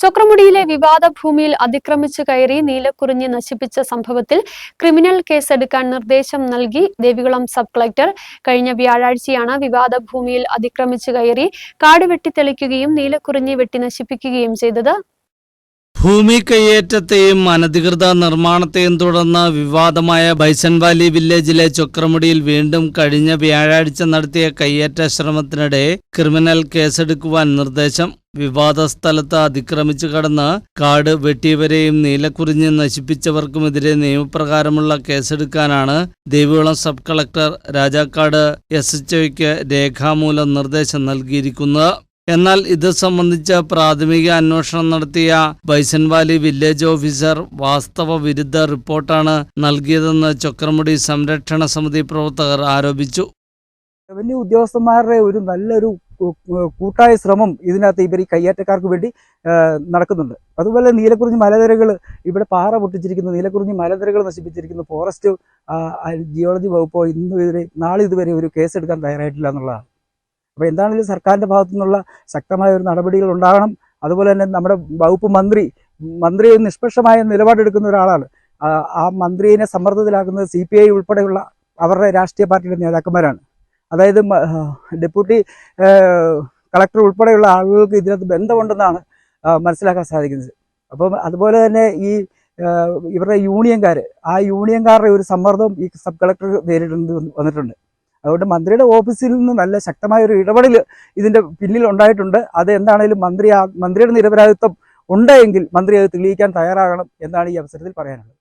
ചൊക്രമുടിയിലെ വിവാദ ഭൂമിയിൽ അതിക്രമിച്ചു കയറി നീലക്കുറിഞ്ഞി നശിപ്പിച്ച സംഭവത്തിൽ ക്രിമിനൽ കേസെടുക്കാൻ നിർദ്ദേശം നൽകി ദേവികുളം സബ് കളക്ടർ. കഴിഞ്ഞ വ്യാഴാഴ്ചയാണ് വിവാദ ഭൂമിയിൽ അതിക്രമിച്ചു കയറി കാട് വെട്ടിത്തെളിക്കുകയും നീലക്കുറിഞ്ഞി വെട്ടി നശിപ്പിക്കുകയും ചെയ്തത് ഭൂമി കയ്യേറ്റത്തെയും അനധികൃത നിർമ്മാണത്തെയും തുടർന്ന് വിവാദമായ ബൈസൺ വാലി വില്ലേജിലെ ചൊക്രമുടിയിൽ വീണ്ടും കഴിഞ്ഞ വ്യാഴാഴ്ച നടത്തിയ കയ്യേറ്റ ശ്രമത്തിനിടെ ക്രിമിനൽ കേസെടുക്കുവാൻ നിർദ്ദേശം. വിവാദ സ്ഥലത്ത് അതിക്രമിച്ചു കടന്ന് കാട് വെട്ടിയവരെയും നീലക്കുറിഞ്ഞ് നശിപ്പിച്ചവർക്കുമെതിരെ നിയമപ്രകാരമുള്ള കേസെടുക്കാനാണ് Devikulam sub collector Rajakkad S H രേഖാമൂലം നിർദ്ദേശം നൽകിയിരിക്കുന്നത്. എന്നാൽ ഇത് സംബന്ധിച്ച് പ്രാഥമിക അന്വേഷണം നടത്തിയ ബൈസൻവാലി വില്ലേജ് ഓഫീസർ വാസ്തവ വിരുദ്ധ റിപ്പോർട്ടാണ് നൽകിയതെന്ന് ചൊക്രമുടി സംരക്ഷണ സമിതി പ്രവർത്തകർ ആരോപിച്ചു. റവന്യൂ ഉദ്യോഗസ്ഥന്മാരുടെ ഒരു നല്ലൊരു കൂട്ടായ ശ്രമം ഇതിനകത്ത് ഇവർ ഈ കയ്യേറ്റക്കാർക്ക് വേണ്ടി നടക്കുന്നുണ്ട്. അതുപോലെ നീലക്കുറിഞ്ഞി മലനിരകൾ ഇവിടെ പാറ പൊട്ടിച്ചിരിക്കുന്നു. നീലക്കുറിഞ്ഞി മലനിരകൾ നശിപ്പിച്ചിരിക്കുന്നു. ഫോറസ്റ്റ് ജിയോളജി വകുപ്പോ ഇന്നും ഇതുവരെ നാളെ ഇതുവരെ ഒരു കേസ് എടുക്കാൻ തയ്യാറായിട്ടില്ല എന്നുള്ളതാണ്. അപ്പോൾ എന്താണെങ്കിലും സർക്കാരിന്റെ ഭാഗത്തു നിന്നുള്ള ശക്തമായ ഒരു നടപടികൾ ഉണ്ടാകണം? അതുപോലെ തന്നെ നമ്മുടെ വകുപ്പ് മന്ത്രി മന്ത്രി നിഷ്പക്ഷമായ നിലപാടെടുക്കുന്ന ഒരാളാണ്. ആ, മന്ത്രിയെ സമ്മർദ്ദത്തിലാക്കുന്നത് സി പി ഐ ഉൾപ്പെടെയുള്ള അവരുടെ രാഷ്ട്രീയ പാർട്ടിയുടെ നേതാക്കന്മാരാണ്. അതായത് ഡെപ്യൂട്ടി കളക്ടർ ഉൾപ്പെടെയുള്ള ആളുകൾക്ക് ഇതിനകത്ത് ബന്ധമുണ്ടെന്നാണ് മനസ്സിലാക്കാൻ സാധിക്കുന്നത്. അപ്പം അതുപോലെ തന്നെ ഈ ഇവരുടെ യൂണിയൻകാർ ആ യൂണിയൻകാരുടെ ഒരു സമ്മർദ്ദം ഈ സബ് കളക്ടർ നേരിടേണ്ടി വന്നിട്ടുണ്ട്. അതുകൊണ്ട് മന്ത്രിയുടെ ഓഫീസിൽ നിന്ന് നല്ല ശക്തമായ ഒരു ഇടപെടൽ ഇതിന്റെ പിന്നിൽ ഉണ്ടായിട്ടുണ്ട്. അത് എന്താണേലും മന്ത്രി മന്ത്രിയുടെ നിരപരാധിത്വം ഉണ്ടെങ്കിൽ മന്ത്രി അത് തെളിയിക്കാൻ തയ്യാറാകണം എന്നാണ് ഈ അവസരത്തിൽ പറയാനുള്ളത്.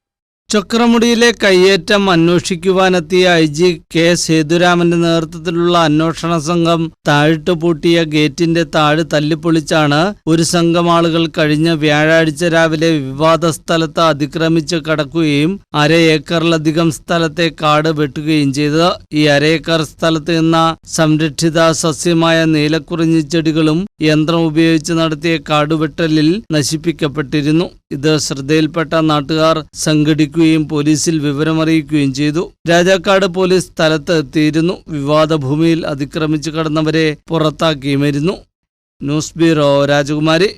ചക്രമുടിയിലെ കയ്യേറ്റം അന്വേഷിക്കുവാനെത്തിയ ഐ ജി കെ സേതുരാമന്റെ നേതൃത്വത്തിലുള്ള അന്വേഷണ സംഘം താഴിട്ട് പൂട്ടിയ ഗേറ്റിന്റെ താഴ് തല്ലിപ്പൊളിച്ചാണ് ഒരു സംഘം ആളുകൾ കഴിഞ്ഞ വ്യാഴാഴ്ച രാവിലെ വിവാദ സ്ഥലത്ത് അതിക്രമിച്ച് കടക്കുകയും അര ഏക്കറിലധികം സ്ഥലത്തെ കാട് വെട്ടുകയും ചെയ്തത്. ഈ അര ഏക്കർ സ്ഥലത്ത് നിന്ന സംരക്ഷിത സസ്യമായ നീലക്കുറിഞ്ഞി ചെടികളും യന്ത്രം ഉപയോഗിച്ച് നടത്തിയ കാടുവെട്ടലിൽ നശിപ്പിക്കപ്പെട്ടിരുന്നു. ഇത് ശ്രദ്ധയിൽപ്പെട്ട നാട്ടുകാർ സംഘടിക്കുകയും പോലീസിൽ വിവരമറിയിക്കുകയും ചെയ്തു. രാജാക്കാട് പോലീസ് സ്ഥലത്ത് എത്തിയിരുന്നു. വിവാദ ഭൂമിയിൽ അതിക്രമിച്ചു കടന്നവരെ പുറത്താക്കിയുമായിരുന്നു. ന്യൂസ് ബ്യൂറോ രാജകുമാരി.